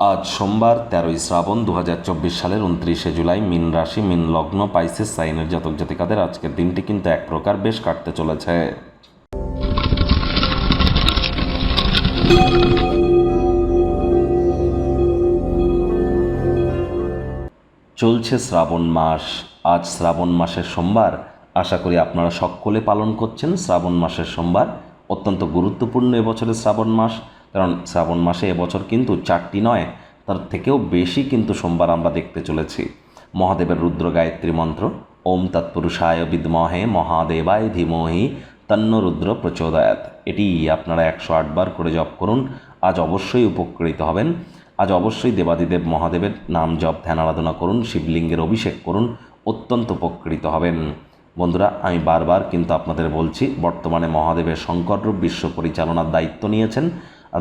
আজ সোমবার, তেরোই শ্রাবণ দু হাজার চব্বিশ সালের উনত্রিশে জুলাই মিন রাশি, মিন লগ্ন, পাইসেস সাইনের জাতক জাতিকাদের আজকের দিনটি কিন্তু এক প্রকার বেশ কাটতে চলেছে। চলছে শ্রাবণ মাস। আজ শ্রাবণ মাসের সোমবার। আশা করি আপনারা সকলে পালন করছেন। শ্রাবণ মাসের সোমবার অত্যন্ত গুরুত্বপূর্ণ এবছরের শ্রাবণ মাস। কারণ শ্রাবণ মাসে এবছর কিন্তু চারটি নয়, তার থেকেও বেশি কিন্তু সোমবার আমরা দেখতে চলেছি। মহাদেবের রুদ্র গায়ত্রী মন্ত্র, ওম তৎপুরুষায় বিদ্মহে মহাদেবায় ধীমহি তন্ন রুদ্র প্রচোদয়াত। এটি আপনারা একশো আটবার করে জপ করুন, আজ অবশ্যই উপকৃত হবেন। আজ অবশ্যই দেবাদিদেব মহাদেবের নাম জপ, ধ্যান আরাধনা করুন, শিবলিঙ্গের অভিষেক করুন, অত্যন্ত উপকৃত হবেন। বন্ধুরা, আমি বারবার কিন্তু আপনাদের বলছি, বর্তমানে মহাদেবের শঙ্কররূপ বিশ্ব পরিচালনার দায়িত্ব নিয়েছেন।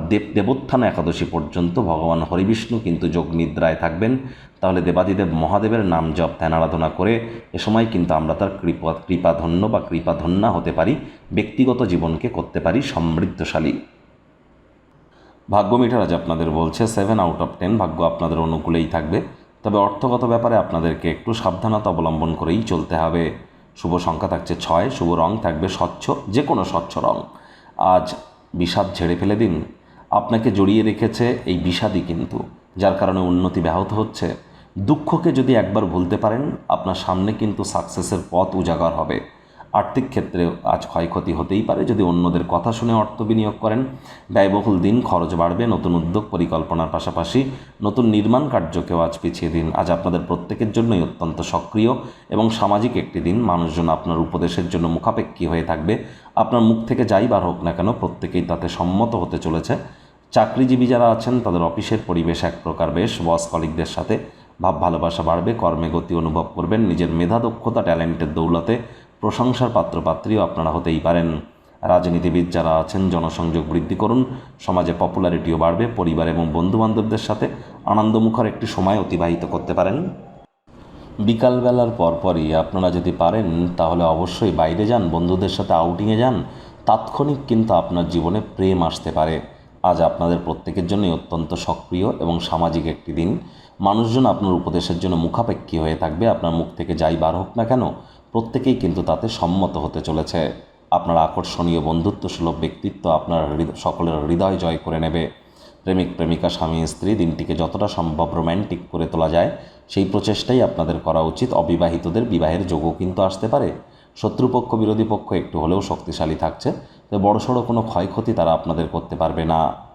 দেব দেবোত্থান একাদশী পর্যন্ত ভগবান হরিবিষ্ণু কিন্তু যোগ নিদ্রায় থাকবেন। তাহলে দেবাদিদেব মহাদেবের নাম জপ ধ্যান আরাধনা করে এ সময় কিন্তু আমরা তার কৃপা, কৃপাধন্য বা কৃপাধন্যা হতে পারি, ব্যক্তিগত জীবনকে করতে পারি সমৃদ্ধশালী। ভাগ্য মিটার আজ আপনাদের বলছে সেভেন আউট অফ টেন ভাগ্য আপনাদের অনুকূলেই থাকবে। তবে অর্থগত ব্যাপারে আপনাদেরকে একটু সাবধানতা অবলম্বন করেই চলতে হবে। শুভ সংখ্যা থাকছে ছয়, শুভ রং থাকবে স্বচ্ছ যে কোনো স্বচ্ছ রং। আজ বিষাদ ঝেড়ে ফেলে দিন। আপনাকে জড়িয়ে রেখেছে এই বিষাদই কিন্তু, যার কারণে উন্নতি ব্যাহত হচ্ছে। দুঃখকে যদি একবার ভুলতে পারেন, আপনার সামনে কিন্তু সাকসেসের পথ উজাগর হবে। আর্থিক ক্ষেত্রে আজ ক্ষয়ক্ষতি হতেই পারে। যদি অন্যদের কথা শুনে অর্থ বিনিয়োগ করেন, ব্যয়বহুল দিন খরচ বাড়বে, নতুন উদ্যোগ পরিকল্পনার পাশাপাশি নতুন নির্মাণ কার্যকেও আজ পিছিয়ে দিন। আজ আপনাদের প্রত্যেকের জন্যই অত্যন্ত সক্রিয় এবং সামাজিক একটি দিন। মানুষজন আপনার উপদেশের জন্য মুখাপেক্ষী হয়ে থাকবে। আপনার মুখ থেকে যাই বার হোক না কেন, প্রত্যেকেই তাতে সম্মত হতে চলেছে। চাকরিজীবী যারা আছেন, তাদের অফিসের পরিবেশ এক প্রকার বেশ। বস কলিকদের সাথে ভাব ভালোবাসা বাড়বে, কর্মে গতি অনুভব করবেন। নিজের মেধা, দক্ষতা, ট্যালেন্টের দৌলতে প্রশংসার পাত্রপাত্রীও আপনারা হতেই পারেন। রাজনীতিবিদ যারা আছেন, জনসংযোগ বৃদ্ধি করুন। সমাজে পপুলারিটিও বাড়বে। পরিবার এবং বন্ধুবান্ধবদের সাথে আনন্দমুখর একটি সময় অতিবাহিত করতে পারেন। বিকালবেলার পরপরই আপনারা যদি পারেন, তাহলে অবশ্যই বাইরে যান, বন্ধুদের সাথে আউটিংয়ে যান। তাৎক্ষণিক কিন্তু আপনার জীবনে প্রেম আসতে পারে। আজ আপনাদের প্রত্যেকের জন্যই অত্যন্ত সক্রিয় এবং সামাজিক একটি দিন। মানুষজন আপনার উপদেশের জন্য মুখাপেক্ষী হয়ে থাকবে। আপনার মুখ থেকে যাই বার হোক না কেন প্রত্যেকেই কিন্তু তাতে সম্মত হতে চলেছে। আপনার আকর্ষণীয় বন্ধুত্ব সুলভ ব্যক্তিত্ব আপনার সকলের হৃদয় জয় করে নেবে। প্রেমিক, প্রেমিকা, স্বামী, স্ত্রী দিনটিকে যতটা সম্ভব রোম্যান্টিক করে তোলা যায়, সেই প্রচেষ্টাই আপনাদের করা উচিত। অবিবাহিতদের বিবাহের যোগও কিন্তু আসতে পারে। শত্রুপক্ষ, বিরোধী পক্ষ একটু হলেও শক্তিশালী থাকছে তবে বড়সড় কোনো ক্ষয়ক্ষতি তারা আপনাদের করতে পারবে না।